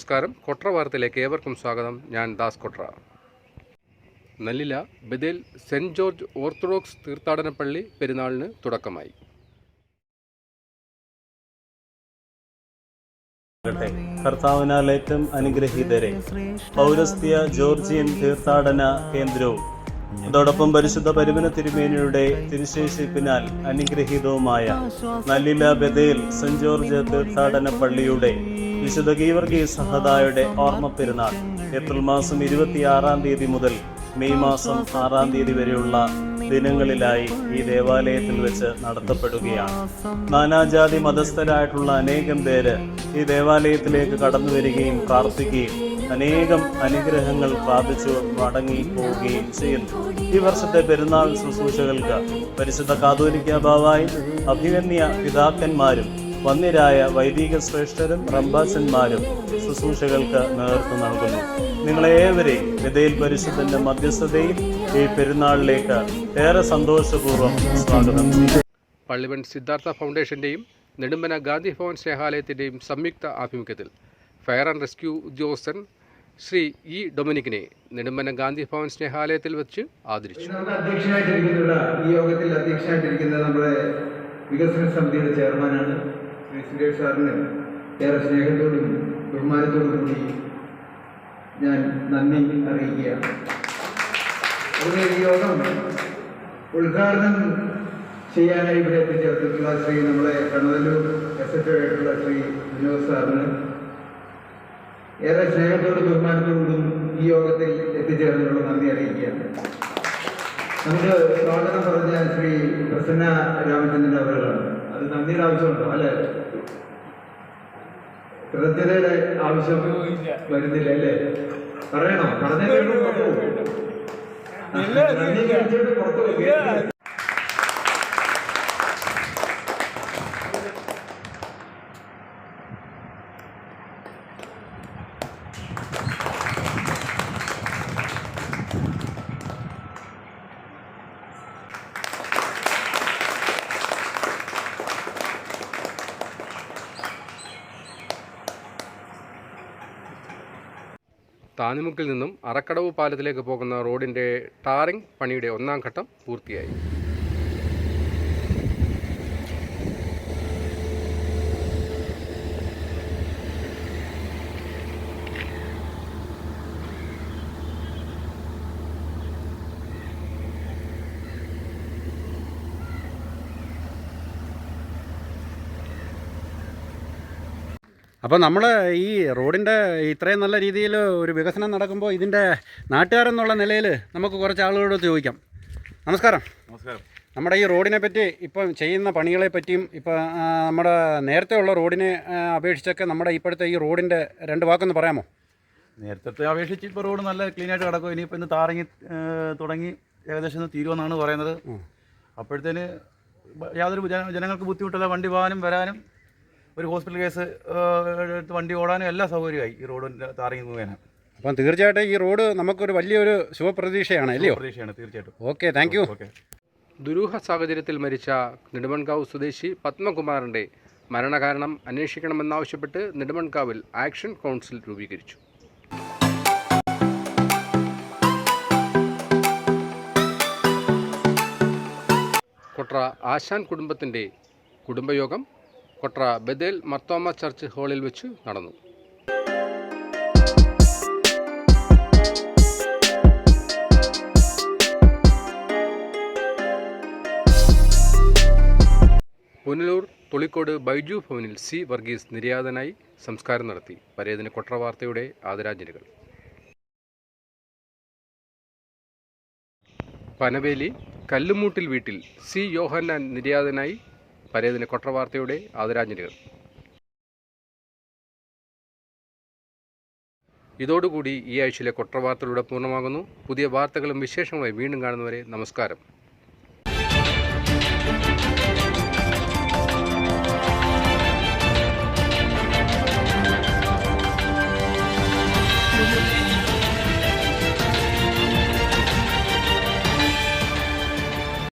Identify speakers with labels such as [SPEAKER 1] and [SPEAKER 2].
[SPEAKER 1] നമസ്കാരം. കൊട്ര വാർത്തയിലേക്ക് ഏവർക്കും സ്വാഗതം. ഞാൻ Das Kotra. Nallila Bethel saint George Orthodox തീർത്ഥാടന പള്ളി പെരുന്നാളിന് തുടക്കമായി.
[SPEAKER 2] കർത്താവിനാൽ ഏറ്റവും അനുഗ്രഹീതരെ. പൗരസ്ത്യ ജോർജിയൻ തീർത്ഥാടന കേന്ദ്രവും അതോടൊപ്പം പരിശുദ്ധ പരിമന തിരുമേനിയുടെ തിരുശേഷിപ്പിനാൽ അനുഗ്രഹീതവുമായ നല്ലില ബദേൽ സെന്റ് ജോർജ് തീർത്ഥാടന പള്ളിയുടെ വിശുദ്ധ ഗീവർഗീ സഹദായുടെ ഓർമ്മ പെരുന്നാൾ. ഏപ്രിൽ മാസം ഇരുപത്തിയാറാം തീയതി മുതൽ മെയ് മാസം ആറാം തീയതി വരെയുള്ള ദിനങ്ങളിലായി ഈ ദേവാലയത്തിൽ വെച്ച് നടത്തപ്പെടുകയാണ്. നാനാജാതി മതസ്ഥരായിട്ടുള്ള അനേകം പേര് ഈ ദേവാലയത്തിലേക്ക് കടന്നു വരികയും പ്രാർത്ഥിക്കുകയും അനേകം അനുഗ്രഹങ്ങൾ പ്രാപിച്ചു മടങ്ങി പോവുകയും ചെയ്യുന്നു. ഈ വർഷത്തെ പെരുന്നാൾ ശുശ്രൂഷകൾക്ക് പരിശുദ്ധ കാതോലിക്ക ബാവായും പിതാക്കന്മാരും വന്യരായ വൈദിക ശ്രേഷ്ഠരും റംബാസന്മാരും ശുശ്രൂഷകൾക്ക് നേതൃത്വം നൽകുന്നു. നിങ്ങളേവരെയും വിധയിൽ പരിശുദ്ധന്റെ മധ്യസ്ഥതയിൽ ഈ പെരുന്നാളിലേക്ക് ഏറെ സന്തോഷപൂർവം സ്വാഗതം.
[SPEAKER 1] പള്ളിവൻ സിദ്ധാർത്ഥ ഫൗണ്ടേഷന്റെയും നെടുമ്പന ഗാന്ധി ഭവൻ സ്നേഹാലയത്തിന്റെയും സംയുക്ത ആഭിമുഖ്യത്തിൽ ഫയർ ആൻഡ് റെസ്ക്യൂ ഉദ്യോഗസ്ഥൻ ശ്രീ ഇ ഡൊമിനിക്കിനെ നെടുമ്പന ഗാന്ധി ഭവൻ സ്നേഹാലയത്തിൽ വെച്ച് ആദരിച്ചു.
[SPEAKER 3] അധ്യക്ഷനായിട്ടിരിക്കുന്ന ഈ യോഗത്തിൽ അധ്യക്ഷനായിട്ടിരിക്കുന്നത് നമ്മുടെ വികസന സമിതിയുടെ ചെയർമാനാണ് പി സുരേഷ് സാറിന് ഏറെ സ്നേഹത്തോടും ബഹുമാനത്തോടും കൂടി ഞാൻ നന്ദി അറിയിക്കുകയാണ് അതുപോലെ ഈ യോഗം ഉദ്ഘാടനം ചെയ്യാനായി ഇവിടെ എത്തിച്ചേർത്തിട്ടുള്ള ശ്രീ നമ്മളെ കണ്ണതല്ലൂർ എസ് എച്ച് ആയിട്ടുള്ള ശ്രീ വിനോദ് സാറിന് ഏറെ സ്നേഹത്തോടും ബഹുമാനത്തോടും ഈ യോഗത്തിൽ എത്തിച്ചേർന്നിട്ടുള്ള നന്ദി അറിയിക്കുകയാണ് നമുക്ക് സ്വാഗതം പറഞ്ഞ ശ്രീ പ്രസന്ന രാമചന്ദ്രൻ അവരുടെ നന്ദിയുടെ ആവശ്യമുണ്ടോ? അല്ലെ? കൃത്യതയുടെ ആവശ്യം വരുന്നില്ല അല്ലേ? പറയണോ? പറഞ്ഞ നന്ദി കഴിച്ചിട്ട് പുറത്തു പോകും
[SPEAKER 1] താന്നിമുക്കിൽ നിന്നും അറക്കടവ് പാലത്തിലേക്ക് പോകുന്ന റോഡിന്റെ ടാറിംഗ് പണിയുടെ ഒന്നാം ഘട്ടം പൂർത്തിയായി.
[SPEAKER 4] അപ്പോൾ നമ്മൾ ഈ റോഡിന്റെ ഇത്രയും നല്ല രീതിയിൽ ഒരു വികസനം നടക്കുമ്പോൾ ഇതിന്റെ നാട്ടുകാരെന്നുള്ള നിലയിൽ നമുക്ക് കുറച്ച് ആളുകളോട് ചോദിക്കാം. നമസ്കാരം.
[SPEAKER 5] നമസ്കാരം.
[SPEAKER 4] നമ്മുടെ ഈ റോഡിനെ പറ്റി ഇപ്പം ചെയ്യുന്ന പണികളെ പറ്റിയും ഇപ്പം നമ്മുടെ നേരത്തെ ഉള്ള റോഡിനെ അപേക്ഷിച്ചൊക്കെ നമ്മുടെ ഇപ്പോഴത്തെ ഈ റോഡിന്റെ രണ്ട് വാക്കൊന്ന് പറയാമോ?
[SPEAKER 5] നേരത്തെ അപേക്ഷിച്ച് ഇപ്പോൾ റോഡ് നല്ല ക്ലീൻ ആയിട്ട് കിടക്കും. ഇനിയിപ്പോൾ ഇന്ന് താറങ്ങി തുടങ്ങി ഏകദേശം തീരുമെന്നാണ് പറയുന്നത്. അപ്പോഴത്തേന് യാതൊരു ജനങ്ങൾക്ക് ബുദ്ധിമുട്ടില്ല. വണ്ടി പോകാനും വരാനും ഒരു ഹോസ്പിറ്റൽ കേസ് എടുത്ത് വണ്ടി ഓടാനും എല്ലാ സൗകര്യമായി ഈ റോഡിന്റെ താറിങ് മുഖേന
[SPEAKER 4] അപ്പം തീർച്ചയായിട്ടും ഈ റോഡ് നമുക്കൊരു വലിയൊരു ശുഭപ്രതീക്ഷയാണ് അല്ലയോ?
[SPEAKER 5] പ്രതീക്ഷയാണ് തീർച്ചയായിട്ടും.
[SPEAKER 4] Okay thank you
[SPEAKER 5] okay.
[SPEAKER 1] ദുരൂഹ സാഹചര്യത്തിൽ മരിച്ച നെടുമൺകാവ് സ്വദേശി പത്മകുമാറിന്റെ മരണകാരണം അന്വേഷിക്കണമെന്നാവശ്യപ്പെട്ട് നെടുമൺകാവിൽ ആക്ഷൻ കൗൺസിൽ രൂപീകരിച്ചു. കൊട്ര ആശാൻ കുടുംബത്തിന്റെ കുടുംബയോഗം കൊട്ര ബദേൽ മർത്തോമ ചർച്ച് ഹാളിൽ വെച്ച് നടന്നു. പുനലൂർ തൊളിക്കോട് ബൈജു ഭവനിൽ സി വർഗീസ് നിര്യാതനായി സംസ്കാരം നടത്തി. പരേതിന് കൊട്രവാർത്തയുടെ ആദരാഞ്ജലികൾ. പനവേലി കല്ലുമൂട്ടിൽ വീട്ടിൽ സി യോഹന്നാൻ നിര്യാതനായി പരേതിന് കൊട്ടവാർത്തയുടെ ആദരാഞ്ജലികൾ. ഇതോടുകൂടി ഈ ആഴ്ചയിലെ കൊട്ടവാർത്തകളുടെ പൂർണമാകുന്നു. പുതിയ വാർത്തകളും വിശേഷങ്ങളുമായി വീണ്ടും കാണുന്നവരെ നമസ്കാരം.